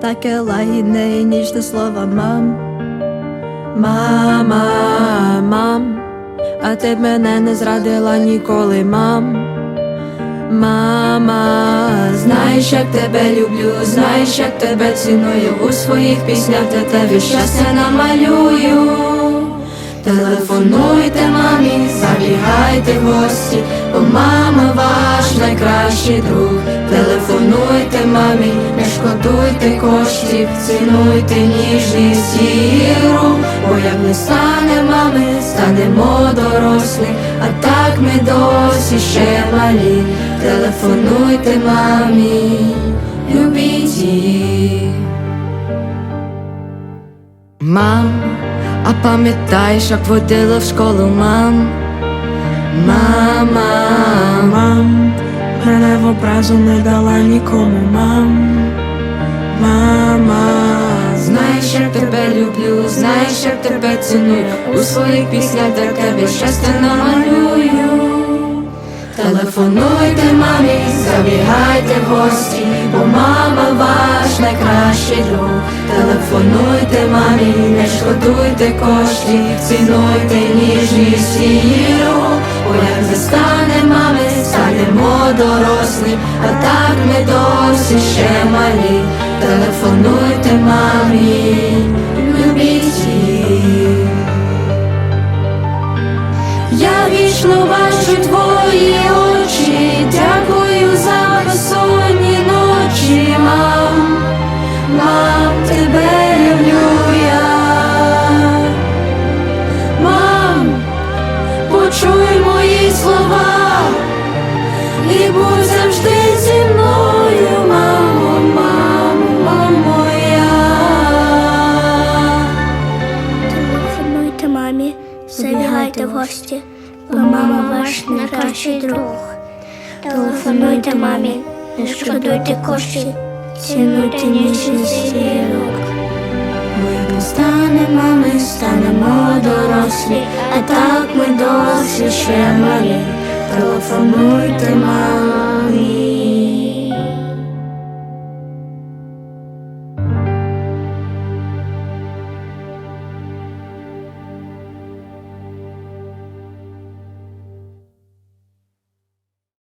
таке лагідне і ніжне слово мам. Мама, мам, а ти б мене не зрадила ніколи, мам. Мама, знаєш, як тебе люблю, знаєш, як тебе ціную у своїх піснях для тебе щастя намалюю. Телефонуйте мамі, забігайте в гості, бо мама ваш найкращий друг. Телефонуйте мамі, не шкодуйте коштів, цінуйте ніжність рук, бо як не стане мами, станемо дорослі, а так ми досі ще малі. Телефонуйте мамі, любіть її. Мам, а пам'ятаєш, як водила в школу мам? Мама, Мам, мене в образу не дала нікому, мам. Мама, знаєш, як тебе люблю, знаєш, як тебе ціную, у своїх піснях для тебе щастя намалюю. Телефонуйте мамі, забігайте в гості, бо мама ваш найкращий друг. Телефонуйте мамі, не шкодуйте коштів, цінуйте ніжність її рук, бо як не стане мами, станемо дорослі, а так ми досі ще малі. Телефонуйте мамі, любіть її. Я вічно бачу твої очі, дякую за безсонні ночі, мам, мам, тебе гості, бо мама ваш найкращий друг. Телефонуйте мамі, не шкодуйте коштів, цінуйте ніжність її рук. Ми не станемо, мами, станемо дорослі, а так ми досі ще малі. Телефонуйте, мама.